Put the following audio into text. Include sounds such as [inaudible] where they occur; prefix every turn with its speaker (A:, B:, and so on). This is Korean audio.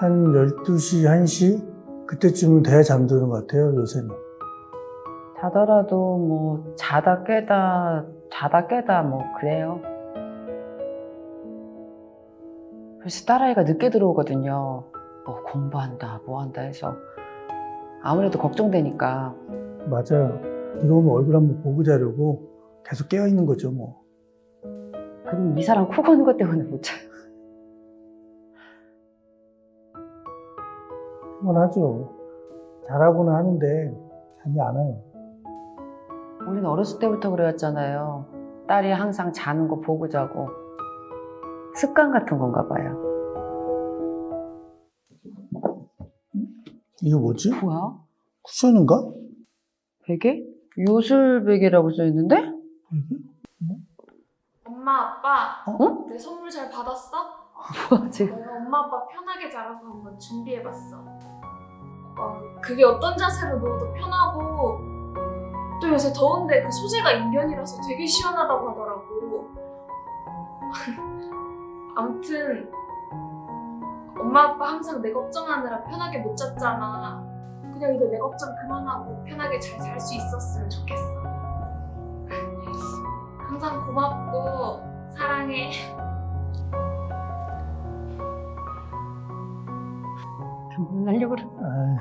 A: 한 12시, 1시? 그때쯤은 돼야 잠드는 것 같아요, 요새는.
B: 자더라도 뭐 자다 깨다 자다 깨다 뭐 그래요. 그래서 딸아이가 늦게 들어오거든요. 뭐 공부한다 뭐 한다 해서 아무래도 걱정되니까
A: 맞아요. 들어오면 얼굴 한번 보고 자려고 계속 깨어 있는 거죠, 뭐.
B: 그럼 이 사람 코 고는 것 때문에 못 자요.
A: 피곤하죠. 잘하고는 하는데 잠이 안 와요.
B: 우리는 어렸을 때부터 그래왔잖아요. 딸이 항상 자는 거 보고 자고 습관 같은 건가 봐요.
A: 이게 뭐지?
B: 뭐야?
A: 쿠션인가?
B: 베개? 요술 베개라고 써 있는데?
C: 엄마 아빠
B: 어?
C: 내 선물 잘 받았어?
B: 뭐야 지금?
C: 내가 엄마 아빠 편하게 자라고 한번 준비해봤어 어, 그게 어떤 자세로 누워도 편하고 또 요새 더운데 그 소재가 인견이라서 되게 시원하다고 하더라고. [laughs] 아무튼 엄마 아빠 항상 내 걱정하느라 편하게 못 잤잖아. 그냥 이제 내 걱정 그만하고 편하게 잘 잘 수 있었으면 좋겠어. [laughs] 항상 고맙고 사랑해.
B: 혼나려고 그래.
A: 아,